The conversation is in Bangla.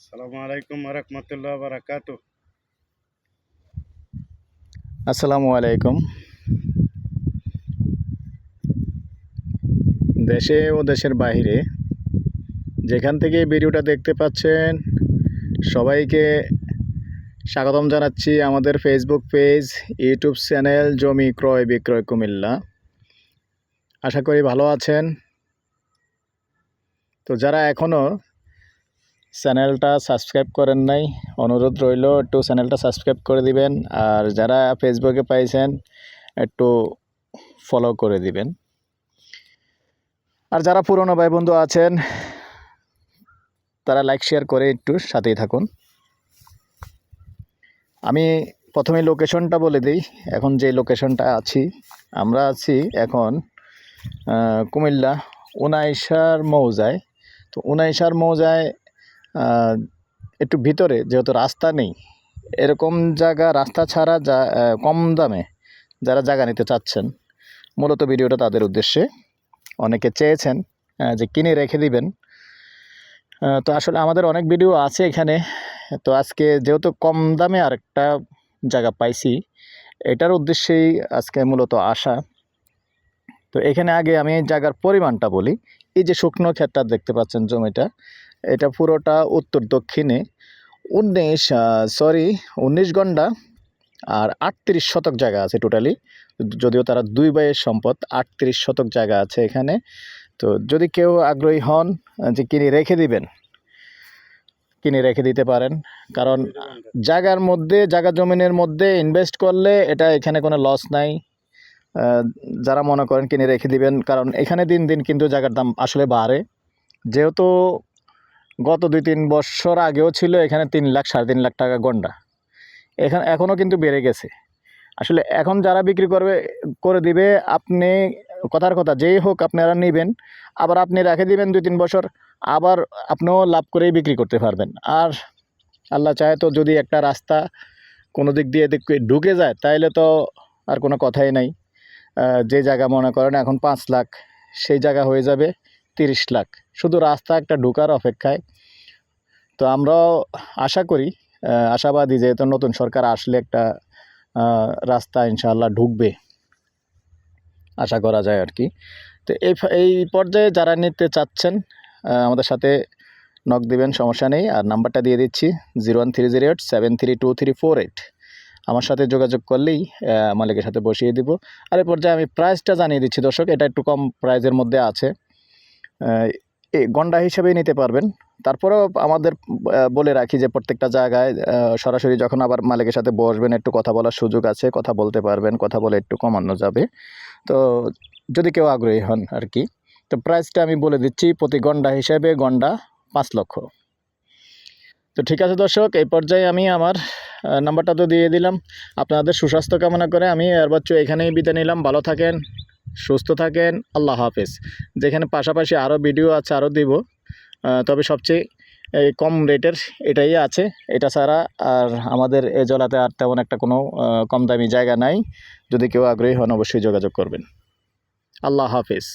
আসসালামু আলাইকুম আসসালামু আলাইকুম। দেশে ও দেশের বাইরে যেখান থেকে ভিডিওটা দেখতে পাচ্ছেন, সবাইকে স্বাগতম জানাচ্ছি আমাদের ফেসবুক পেজ ইউটিউব চ্যানেল জমি ক্রয় বিক্রয় কুমিল্লা। আশা করি ভালো আছেন। তো যারা এখনও চ্যানেলটা সাবস্ক্রাইব করেন নাই, অনুরোধ রইল, একটু চ্যানেলটা সাবস্ক্রাইব করে দিবেন, আর যারা ফেসবুকে পাইছেন, একটু ফলো করে দিবেন। আর যারা পুরনো ভাই বন্ধু আছেন, তারা লাইক শেয়ার করে একটু সাথেই থাকুন। আমি প্রথমে লোকেশনটা বলে দিই, এখন যে লোকেশনটা আছি, আমরা আছি এখন কুমিল্লা, উনাইশার মৌজায়। তো উনাইশার মৌজায় একটু ভিতরে, যেহেতু রাস্তা নেই। এরকম জায়গা, রাস্তা ছাড়া যা কম দামে যারা জায়গা নিতে চাচ্ছেন, মূলত ভিডিওটা তাদের উদ্দেশ্যে। অনেকে চেয়েছেন যে কিনে রেখে দিবেন। তো আসলে আমাদের অনেক ভিডিও আছে এখানে। তো আজকে যেহেতু কম দামে আরেকটা জায়গা পাইছি, এটার উদ্দেশ্যেই আজকে মূলত আসা। তো এখানে আগে আমি জায়গার পরিমাণটা বলি। এই যে শুকনো ক্ষেতটা দেখতে পাচ্ছেন জমিটা এটা পুরোটা উত্তর দক্ষিণে। উনিশ সরি উনিশ গন্ডা আর আটত্রিশ শতক জায়গা আছে টোটালি যদিও তারা দুই ভাইয়ের সম্পদ, আটত্রিশ শতক জায়গা আছে এখানে। তো যদি কেউ আগ্রহী হন যে কিনে রেখে দিবেন, কিনে রেখে দিতে পারেন। কারণ জায়গার মধ্যে, জায়গা জমিনের মধ্যে ইনভেস্ট করলে এটা এখানে কোনো লস নাই। যারা মনে করেন কিনে রেখে দিবেন, কারণ এখানে দিন দিন কিন্তু জায়গার দাম আসলে বাড়ে। যেহেতু গত দুই তিন বছর আগেও ছিল এখানে তিন লাখ, সাড়ে তিন লাখ টাকা গন্ডা। এখানে এখনও কিন্তু বেড়ে গেছে। আসলে এখন যারা বিক্রি করবে, করে দিবে, আপনি কথার কথা, যেই হোক আপনারা নেবেন, আবার আপনি রেখে দিবেন দুই তিন বছর, আবার আপনিও লাভ করেই বিক্রি করতে পারবেন। আর আল্লাহ চায় তো যদি একটা রাস্তা কোনো দিক দিয়ে দিক ঢুকে যায়, তাইলে তো আর কোনো কথাই নাই। যে জায়গা মনে করেন এখন পাঁচ লাখ, সেই জায়গা হয়ে যাবে। তিরিশ লাখ। শুধু রাস্তা একটা ঢুকার অপেক্ষায়। তো আমরাও আশা করি আশাবাদী যেহেতু নতুন সরকার আসলে একটা রাস্তা ইনশাআল্লাহ ঢুকবে। আশা করা যায় আর কি। তো এই এই পর্যায়ে যারা নিতে চাচ্ছেন আমাদের সাথে নক দিবেন, সমস্যা নেই। আর নাম্বারটা দিয়ে দিচ্ছি, zero one three zero eight, seven three two three four eight. আমার সাথে যোগাযোগ করলেই মালিকের সাথে বসিয়ে দিব। আর এই পর্যায়ে আমি প্রাইসটা জানিয়ে দিচ্ছি দর্শক, এটা একটু কম প্রাইজের মধ্যে আছে। গন্ডা হিসেবেই নিতে পারবেন। তারপরেও আমাদের বলে রাখি যে প্রত্যেকটা জায়গায় সরাসরি যখন আবার মালিকের সাথে বসবেন, একটু কথা বলার সুযোগ আছে, কথা বলতে পারবেন, কথা বলে একটু কমানো যাবে। তো যদি কেউ আগ্রহী হন আর কি, তো প্রাইসটা আমি বলে দিচ্ছি, প্রতি গন্ডা হিসেবে গন্ডা পাঁচ লক্ষ। তো ঠিক আছে দর্শক, এই পর্যায়ে আমি আমার নাম্বারটা তো দিয়ে দিলাম। আপনাদের সুস্বাস্থ্য কামনা করে আমি বাচ্চু এখানেই বিদায় নিলাম। ভালো থাকেন। সুস্থ থাকেন, আল্লাহ হাফেজ। যেখানে পাশাপাশি আরও ভিডিও আছে আরও দিব। তবে সবচেয়ে, এই কম রেটের এটাই আছে। এটা ছাড়া আর আমাদের এ জলাতে আর তেমন একটা কোনো কম দামি জায়গা নাই। যদি কেউ আগ্রহী হন, অবশ্যই যোগাযোগ করবেন। আল্লাহ হাফেজ।